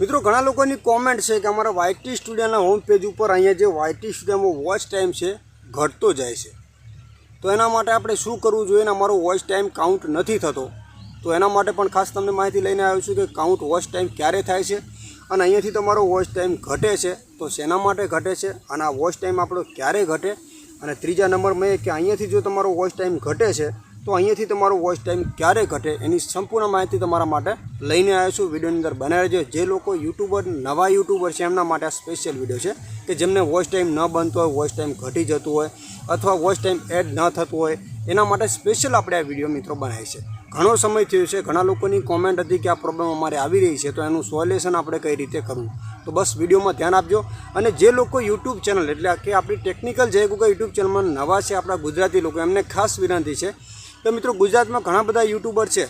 મિત્રો, ઘણા લોકોની કોમેન્ટ છે કે અમારા વાયટી સ્ટુડિયોના હોમ પેજ ઉપર અહીંયા જે વાયટી સ્ટુડિયોમાં વોચ ટાઈમ છે, ઘટતો જાય છે. તો એના માટે આપણે શું કરવું જોઈએ અને અમારો વોચ ટાઈમ કાઉન્ટ નથી થતો? તો એના માટે પણ ખાસ તમને માહિતી લઈને આવ્યો છું કે કાઉન્ટ વોચ ટાઈમ ક્યારે થાય છે? અને અહીંયાથી તમારો વોચ ટાઈમ ઘટે છે, તો શેના માટે ઘટે છે? અને આ વોચ ટાઈમ આપણો ક્યારે ઘટે? અને ત્રીજા નંબર મેં કે અહીંયાથી જો તમારો વોચ ટાઈમ ઘટે છે તો અહીંયાથી તમારો વોચ ટાઈમ ક્યારે ઘટે એની સંપૂર્ણ માહિતી તમારા માટે લઈને આવ્યો છું. વિડીયોની અંદર બનાવી રહેજો જે લોકો યુટ્યુબર, નવા યુટ્યુબર છે, એમના માટે આ સ્પેશિયલ વીડિયો છે કે જેમને વોચ ટાઈમ ન બનતો હોય, વોચ ટાઈમ ઘટી જતું હોય અથવા વોચ ટાઈમ એડ ન થતું હોય, એના માટે સ્પેશિયલ આપણે આ વીડિયો મિત્રો બનાવી છે ઘણો સમય થયો છે. ઘણા લોકોની કોમેન્ટ હતી કે આ પ્રોબ્લેમ અમારે આવી રહી છે, તો એનું સોલ્યુશન આપણે કઈ રીતે કરવું? તો બસ વિડીયોમાં ધ્યાન આપજો. અને જે લોકો યુટ્યુબ ચેનલ, એટલે કે આપણી ટેકનિકલ જય ગુગા યુટ્યુબ ચેનલમાં નવા છે આપણા ગુજરાતી લોકો, એમને ખાસ વિનંતી છે તો મિત્રો ગુજરાતમાં ઘણા બધા યુટ્યુબર છે.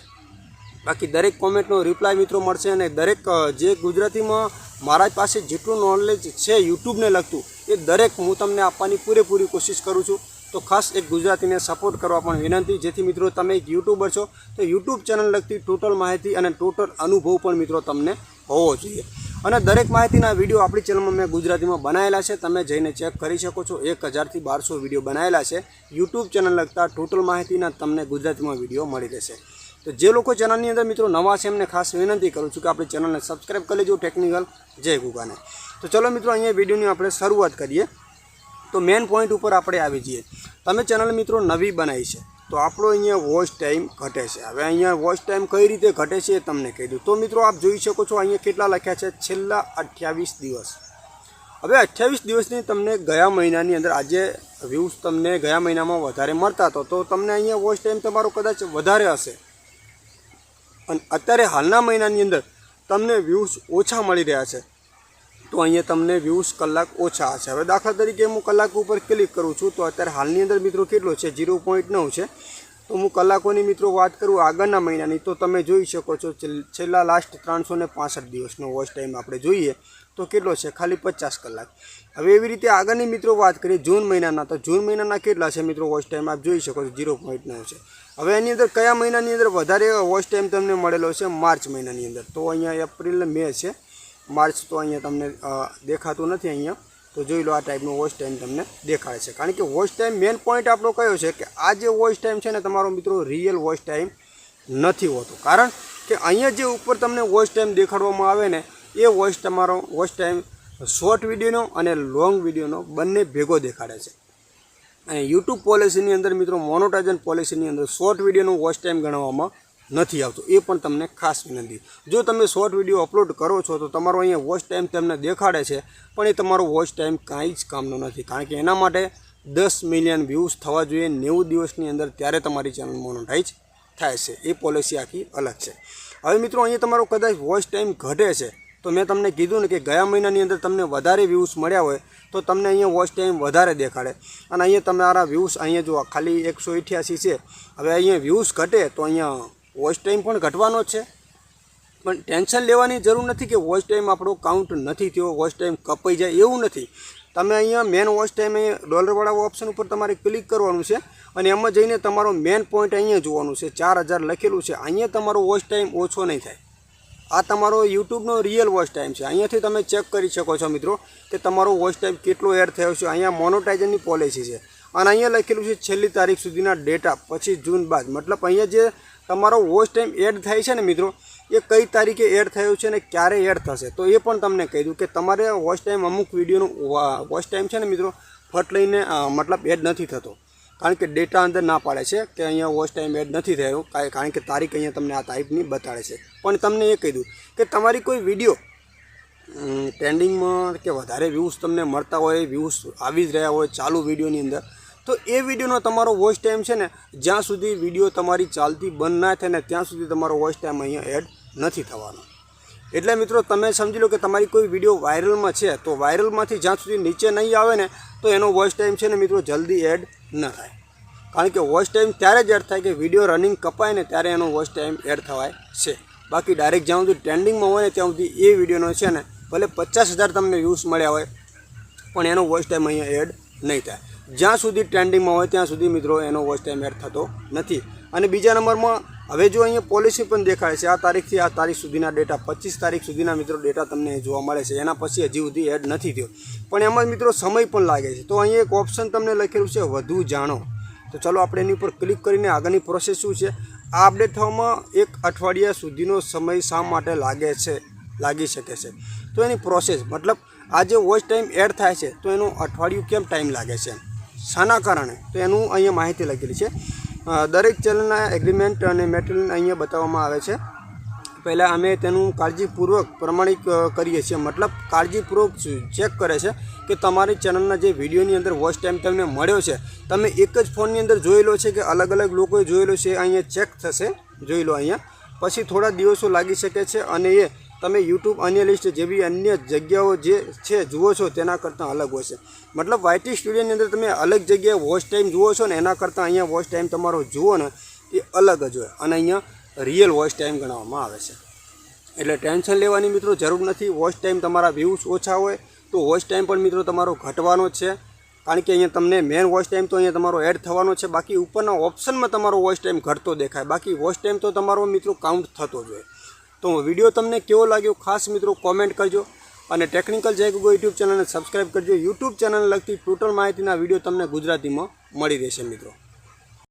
બાકી દરેક કોમેન્ટનો રિપ્લાય મિત્રો મળશે અને દરેક જે ગુજરાતીમાં મારા પાસે જેટલું નોલેજ છે યુટ્યુબને લગતું, એ દરેક હું તમને આપવાની પૂરેપૂરી કોશિશ કરું છું. તો ખાસ એક ગુજરાતીને સપોર્ટ કરવા પણ વિનંતી. જેથી મિત્રો તમે એક યુટ્યુબર છો, તો યુટ્યુબ ચેનલ લગતી ટોટલ માહિતી અને ટોટલ અનુભવ પણ મિત્રો તમને હોવો જોઈએ. અને દરેક માહિતીના વીડિયો આપણી ચેનલમાં મેં ગુજરાતીમાં બનાવેલા છે. તમે જઈને ચેક કરી શકો છો. એક હજારથી બારસો વીડિયો બનાવેલા છે. યુટ્યુબ ચેનલ લગતા ટોટલ માહિતીના તમને ગુજરાતીમાં વીડિયો મળી રહેશે. તો જે લોકો ચેનલની અંદર મિત્રો નવા છે એમને ખાસ વિનંતી કરું છું કે આપણી ચેનલને સબસ્ક્રાઈબ કરી લેજો ટેકનિકલ જય ગુગાને તો ચલો મિત્રો અહીંયા વિડીયોની આપણે શરૂઆત કરીએ. તો મેઇન પોઈન્ટ ઉપર આપણે આવી જઈએ. તમે ચેનલ મિત્રો નવી બનાવી છે. તો આપણો અહીંયા વોચ ટાઈમ ઘટે છે. હવે અહીંયા વોચ ટાઈમ કઈ રીતે ઘટે છે એ તમને કહી દઉં. તો મિત્રો આપ જોઈ શકો છો અહીંયા કેટલા લખ્યા છે. છેલ્લા અઠ્યાવીસ દિવસ. હવે અઠ્યાવીસ દિવસની તમને ગયા મહિનાની અંદર આજે વ્યૂઝ તમને ગયા મહિનામાં વધારે મળતા હતો તો તમને અહીંયા વોચ ટાઈમ તમારો કદાચ વધારે હશે. અને અત્યારે હાલના મહિનાની અંદર તમને વ્યૂઝ ઓછા મળી રહ્યા છે. તો અહીંયા તમને વ્યૂઝ કલાક ઓછા હશે. હવે દાખલા તરીકે હું કલાક ઉપર ક્લિક કરું છું, તો અત્યારે હાલની અંદર મિત્રો કેટલો છે? ઝીરો પોઈન્ટ નવ છે. તો હું કલાકોની મિત્રો વાત કરું આગળના મહિનાની, તો તમે જોઈ શકો છો છેલ્લા લાસ્ટ ત્રણસો ને પાસઠ દિવસનો વોચ ટાઈમ આપણે જોઈએ, તો કેટલો છે? ખાલી પચાસ કલાક. હવે એવી રીતે આગળની મિત્રો વાત કરીએ જૂન મહિનાના, તો જૂન મહિનાના કેટલા છે મિત્રો વોચ ટાઈમ આપ જોઈ શકો છો ઝીરો પોઈન્ટ નવ છે. હવે એની અંદર કયા મહિનાની અંદર વધારે વોચ ટાઈમ તમને મળેલો છે? માર્ચ મહિનાની અંદર. તો અહીંયા એપ્રિલ, મે છે. માર્ચ તો અહીંયા તમને દેખાતું નથી અહીંયા. તો જોઈ લો આ ટાઈપનો વોચ ટાઈમ તમને દેખાડે છે. કારણ કે વોચ ટાઈમ મેઇન પોઈન્ટ આપણો કયો છે કે આ જે વોચ ટાઈમ છે ને તમારો મિત્રો રિયલ વોચ ટાઈમ નથી હોતો. કારણ કે અહીંયા જે ઉપર તમને વોચ ટાઈમ દેખાડવામાં આવે ને, એ વોચ તમારો વોચ ટાઈમ શોર્ટ વિડીયોનો અને લોંગ વિડીયોનો બંને ભેગો દેખાડે છે. અને યુટ્યુબ પોલિસીની અંદર મિત્રો મોનોટાઇઝન પોલિસીની અંદર શોર્ટ વિડીયોનો વોચ ટાઈમ ગણવામાં નથી આવતો. એ પણ તમને ખાસ વિનંતી. જો તમે શોર્ટ વીડિયો અપલોડ કરો છો, તો તમારો અહીંયા વોચ ટાઈમ તમને દેખાડે છે, પણ એ તમારો વોચ ટાઈમ કાંઈ જ કામનો નથી. કારણ કે એના માટે દસ મિલિયન વ્યૂઝ થવા જોઈએ, નેવું દિવસની અંદર ત્યારે તમારી ચેનલ મોનોટાઈઝ થાય છે. એ પોલિસી આખી અલગ છે. હવે મિત્રો, અહીંયા તમારો કદાચ વોચ ટાઈમ ઘટે છે, તો મેં તમને કીધું ને કે ગયા મહિનાની અંદર તમને વધારે વ્યૂઝ મળ્યા હોય, તો તમને અહીંયા વોચ ટાઈમ વધારે દેખાડે. અને અહીંયા તમારા વ્યૂઝ અહીંયા જો ખાલી એકસો અઠ્યાસી છે. હવે અહીંયા વ્યૂઝ ઘટે તો અહીંયા વોચ ટાઈમ પણ ઘટવાનો છે. પણ ટેન્શન લેવાની જરૂર નથી કે વોચ ટાઈમ આપણો કાઉન્ટ નથી થયો, વોચ ટાઈમ કપાઈ જાય એવું નથી. તમે અહીંયા મેન વોચ ટાઈમ અહીંયા ડોલરવાળા ઓપ્શન ઉપર તમારે ક્લિક કરવાનું છે અને એમાં જઈને તમારો મેન પોઈન્ટ અહીંયા જોવાનું છે. ચાર હજાર લખેલું છે. અહીંયા તમારો વોચ ટાઈમ ઓછો નહીં થાય. આ તમારો યુટ્યુબનો રિયલ વોચ ટાઈમ છે. અહીંયાથી તમે ચેક કરી શકો છો મિત્રો કે તમારો વોચ ટાઈમ કેટલો એડ થયો છે. અહીંયા મોનોટાઇઝરની પોલિસી છે. અને અહીંયા લખેલું છે છેલ્લી તારીખ સુધીના ડેટા પછી જૂન બાદ. મતલબ અહીંયા જે તમારો વોચ ટાઈમ એડ થાય છે ને મિત્રો, એ કઈ તારીખે એડ થયો છે ને ક્યારે એડ થશે? તો એ પણ તમને કહી દઉં કે તમારે વોચ ટાઈમ અમુક વિડીયોનો વોચ ટાઈમ છે ને મિત્રો, ફટ લઈને મતલબ એડ નથી થતો. કારણ કે ડેટા અંદર ના પાડે છે કે અહીંયા વોચ ટાઈમ એડ નથી થયો કારણ કે તારીખ અહીંયા તમને આ ટાઈપની બતાડે છે. પણ તમને એ કહી દઉં કે તમારી કોઈ વીડિયો ટ્રેન્ડિંગમાં કે વધારે વ્યૂઝ તમને મળતા હોય વ્યૂઝ આવી જ રહ્યા હોય, ચાલુ વિડીયોની અંદર તો એ વિડીયોનો તમારો વોઇસ ટાઈમ છે ને, જ્યાં સુધી વીડિયો તમારી ચાલતી બંધ ના થાય ને ત્યાં સુધી તમારો વોઇસ ટાઈમ અહીંયા એડ નથી થવાનો. એટલે મિત્રો, તમે સમજી લો કે તમારી કોઈ વીડિયો વાયરલમાં છે, તો વાયરલમાંથી જ્યાં સુધી નીચે નહીં આવે ને, તો એનો વોઇસ ટાઈમ છે ને મિત્રો, જલ્દી એડ ન થાય. કારણ કે વોઇસ ટાઈમ ત્યારે જ એડ થાય કે વીડિયો રનિંગ કપાય ને ત્યારે એનો વોઇસ ટાઈમ એડ થવાય છે. બાકી ડાયરેક્ટ જ્યાં સુધી ટ્રેન્ડિંગમાં હોય ને, ત્યાં સુધી એ વિડીયોનો છે ને, ભલે પચાસ હજાર તમને વ્યૂઝ મળ્યા હોય, પણ એનો વોઇસ ટાઈમ અહીંયા એડ નહીં થાય. જ્યાં સુધી ટ્રેન્ડિંગમાં હોય ત્યાં સુધી મિત્રો એનો વોચ ટાઈમ એડ થતો નથી. અને બીજા નંબરમાં, હવે જો અહીંયા પોલિસી પણ દેખાય છે, આ તારીખથી આ તારીખ સુધીના ડેટા પચીસ તારીખ સુધીના મિત્રો ડેટા તમને જોવા મળે છે. એના પછી હજી સુધી એડ નથી થયો. પણ એમાં મિત્રો સમય પણ લાગે છે. તો અહીંયા એક ઓપ્શન તમને લખેલું છે, વધુ જાણો. તો ચાલો આપણે એની ઉપર ક્લિક કરીને આગળની પ્રોસેસ શું છે? આ અપડેટ થવામાં એક અઠવાડિયા સુધીનો સમય શા માટે લાગે છે? લાગી શકે છે. તો એની પ્રોસેસ મતલબ આ જે વોચ ટાઈમ એડ થાય છે, તો એનું અઠવાડિયું કેમ ટાઈમ લાગે છે? શાના કારણે, તો એનું અહીંયા માહિતી લખેલી છે. દરેક ચેનલના એગ્રીમેન્ટ અને મેટેરિયલ અહીંયા બતાવવામાં આવે છે. પહેલાં અમે તેનું કાળજીપૂર્વક પ્રમાણિક કરીએ છીએ. મતલબ કાળજીપૂર્વક ચેક કરે છે કે તમારી ચેનલના જે વિડીયોની અંદર વોચ ટાઈમ તમને મળ્યો છે, તમે એક જ ફોનની અંદર જોયેલો છે કે અલગ અલગ લોકોએ જોયેલો છે, અહીંયા ચેક થશે, જોઈ લો અહીંયા. પછી થોડા દિવસો લાગી શકે છે અને એ તમે યુટ્યુબ અન્ય લિસ્ટ જેવી અન્ય જગ્યાઓ જે છે જુઓ છો, તેના કરતાં અલગ હોય છે. મતલબ વાયટી સ્ટુડિયોની અંદર તમે અલગ જગ્યાએ વોચ ટાઈમ જુઓ છો ને, એના કરતાં અહીંયા વોચ ટાઈમ તમારો જુઓ ને, એ અલગ જ હોય. અને અહીંયા રિયલ વોચ ટાઈમ ગણવામાં આવે છે. એટલે ટેન્શન લેવાની મિત્રો જરૂર નથી. વોચ ટાઈમ તમારા વ્યૂઝ ઓછા હોય તો વોચ ટાઈમ પણ મિત્રો તમારો ઘટવાનો છે. કારણ કે અહીંયા તમને મેન વોચ ટાઈમ તો અહીંયા તમારો એડ થવાનો છે. બાકી ઉપરના ઓપ્શનમાં તમારો વોચ ટાઈમ ઘટતો દેખાય. બાકી વોચ ટાઈમ તો તમારો મિત્રો કાઉન્ટ થતો જ હોય. તો વીડિયો તમને કેવો લાગ્યો ખાસ મિત્રો કોમેન્ટ કરજો. અને ટેકનિકલ જય ગુગો યુટ્યુબ ચેનલને સબસ્ક્રાઈબ કરજો. યુટ્યુબ ચેનલને લગતી ટોટલ માહિતીના વીડિયો તમને ગુજરાતીમાં મળી રહેશે મિત્રો.